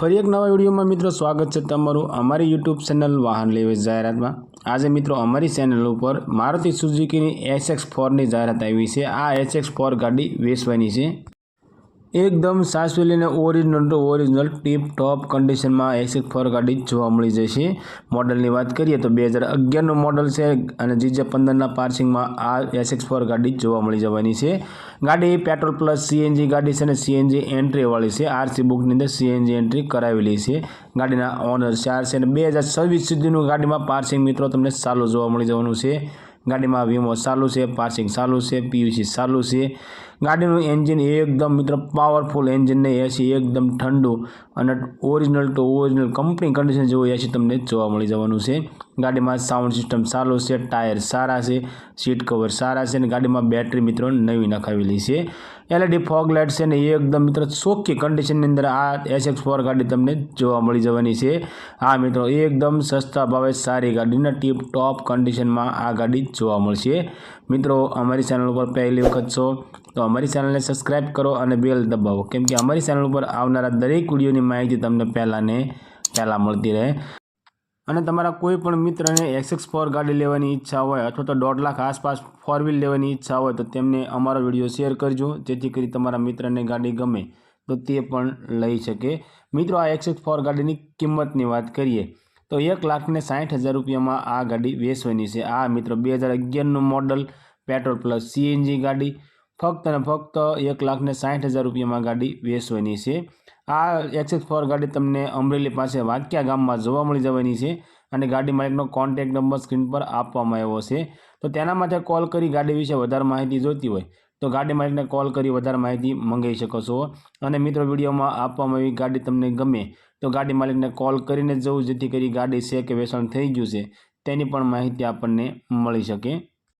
ફરી એક નવા વિડીયોમાં મિત્રો સ્વાગત છે તમારું અમારી યુટ્યુબ ચેનલ વાહન લેવી જાહેરાતમાં. આજે મિત્રો અમારી ચેનલ ઉપર મારુતિ સુઝુકીની એસ એક્સ ફોરની જાહેરાત આવી છે. આ એસ એક્સ ફોર ગાડી વેચવાની છે. એકદમ સાસવેલીને original to original tip top કન્ડિશનમાં એસિક ફોર ગાડી જોવા મળી જશે મોડલની વાત કરીએ તો બે હજાર અગિયારનું મોડલ છે અને જીજે પંદરના પાર્સિંગમાં આ એસિક્સ ફોર ગાડી જોવા મળી જવાની છે. ગાડી પેટ્રોલ પ્લસ સીએનજી ગાડી છે અને સીએનજી એન્ટ્રીવાળી છે. આરસી બુકની અંદર સીએનજી એન્ટ્રી કરાવેલી છે. ગાડીના ઓનર ચાર છે અને બે હજાર છવ્વીસ સુધીનું ગાડીમાં પાર્સિંગ મિત્રો તમને સારું જોવા મળી જવાનું છે. ગાડીમાં વીમો ચાલુ છે, પાર્સિંગ ચાલુ છે પીયુસી ચાલુ છે. ગાડીનું એન્જિન એકદમ મિત્ર પાવરફુલ એન્જિન નહીં એસી એકદમ ઠંડુ અને original to original company condition જેવું એસી તમને જોવા મળી જવાનું છે. ગાડીમાં સાઉન્ડ સિસ્ટમ સારું છે ટાયર સારા છે સીટ કવર સારા છે અને ગાડીમાં બેટરી મિત્રો નવી નખાવેલી છે. એલઈડી ફોગ લાઇટ છે ને એકદમ મિત્રો ચોખ્ખી કન્ડિશનની અંદર આ એસએક્સ ફોર ગાડી તમને જોવા મળી જવાની છે. આ મિત્રો, એકદમ સસ્તા ભાવે સારી ગાડીના ટીપ ટોપ કન્ડિશનમાં આ ગાડી જોવા મળશે. મિત્રો, અમારી ચેનલ ઉપર પહેલી વખત છો તો અમારી ચેનલને સબસ્ક્રાઈબ કરો અને બેલ દબાવો. કેમ કે અમારી ચેનલ ઉપર આવનારા દરેક વિડીયોની માહિતી તમને પહેલાંને પહેલાં મળતી રહે. અને તમારા કોઈ પણ મિત્રને એક્સએક્સ ફોર ગાડી લેવાની ઈચ્છા હોય અથવા તો દોઢ લાખ આસપાસ ફોર વ્હીલ લેવાની ઈચ્છા હોય તો તેમને અમારો વીડિયો શેર કરજો, જેથી કરી તમારા મિત્રને ગાડી ગમે તો તે પણ લઈ શકે. મિત્રો, આ એક્સએક્સ ફોર ગાડીની કિંમતની વાત કરીએ તો એક લાખને સાઠ હજાર રૂપિયામાં આ ગાડી વેચવાની છે. આ મિત્રો, બે હજાર અગિયારનું મોડલ પેટ્રોલ પ્લસ સીએનજી ગાડી. ફક્ત અને ફક્ત એક લાખને સાઠ હજાર રૂપિયામાં ગાડી વેચવાની છે. આ એક્સેસ ફોર ગાડી તમને અમરેલી પાસે વાંક્યા ગામમાં જોવા મળી જવાની છે અને ગાડી માલિકનો કોન્ટેક્ટ નંબર સ્ક્રીન પર આપવામાં આવ્યો છે. તો તેના માટે કોલ કરી ગાડી વિશે વધારે માહિતી જોઈતી હોય તો ગાડી માલિકને કોલ કરી વધારે માહિતી મંગાવી શકો છો. અને મિત્રો, વિડીયોમાં આપવામાં આવી ગાડી તમને ગમે તો ગાડી માલિકને કોલ કરીને જવું જેથી કરી ગાડી છે કે વેચાણ થઈ ગયું છે તેની પણ માહિતી આપણને મળી શકે.